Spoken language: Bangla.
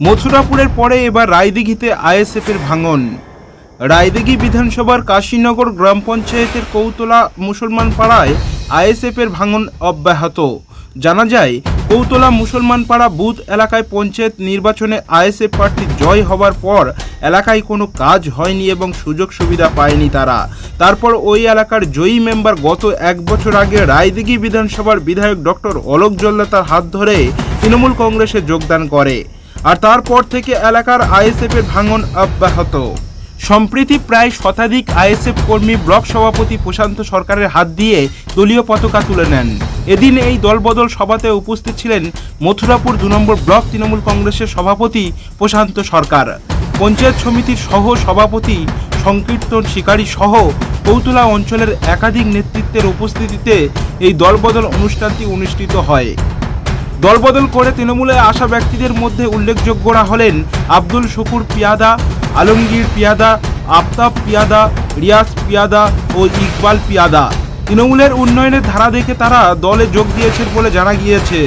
মথুরাপুরের পরে এবার রায়দিঘিতে আইএসএফের ভাঙন। রায়দিঘি বিধানসভার কাশীনগর গ্রাম পঞ্চায়েতের কৌতলা মুসলমান পাড়ায় আইএসএফের ভাঙন অব্যাহত। জানা যায়, কৌতলা মুসলমান পাড়া বুথ এলাকায় পঞ্চায়েত নির্বাচনে আইএসএফ প্রার্থী জয় হবার পর এলাকায় কোনো কাজ হয়নি এবং সুযোগ সুবিধা পায়নি তারা। তারপর ওই এলাকার জয়ী মেম্বার গত এক বছর আগে রায়দিঘি বিধানসভার বিধায়ক ডক্টর অলোক জল্লা তার হাত ধরে তৃণমূল কংগ্রেসে যোগদান করে। আর তারপর থেকে এলাকার আইএসএফ এর ভাঙন অব্যাহত। সম্প্রতি প্রায় শতাধিক আইএসএফ কর্মী ব্লক সভাপতি প্রশান্ত সরকারের হাত দিয়ে দলীয় পতাকা তুলে নেন। এদিন এই দলবদল সভাতে উপস্থিত ছিলেন মথুরাপুর দু নম্বর ব্লক তৃণমূল কংগ্রেসের সভাপতি প্রশান্ত সরকার। পঞ্চায়েত সমিতির সহ সভাপতি, সংকীর্তন শিকারী সহ কৌতুলা অঞ্চলের একাধিক নেতৃত্বের উপস্থিতিতে এই দলবদল অনুষ্ঠানটি অনুষ্ঠিত হয়। দলবদল করে তৃণমূলে আসা ব্যক্তিদের মধ্যে উল্লেখযোগ্যরা হলেন আব্দুল শুকুর পিয়াদা, আলমগীর পিয়াদা, আফতাব পিয়াদা, রিয়াজ পিয়াদা ও ইকবাল পিয়াদা। তৃণমূলের উন্নয়নের ধারা দেখে তারা দলে যোগ দিয়েছেন বলে জানা গিয়েছে।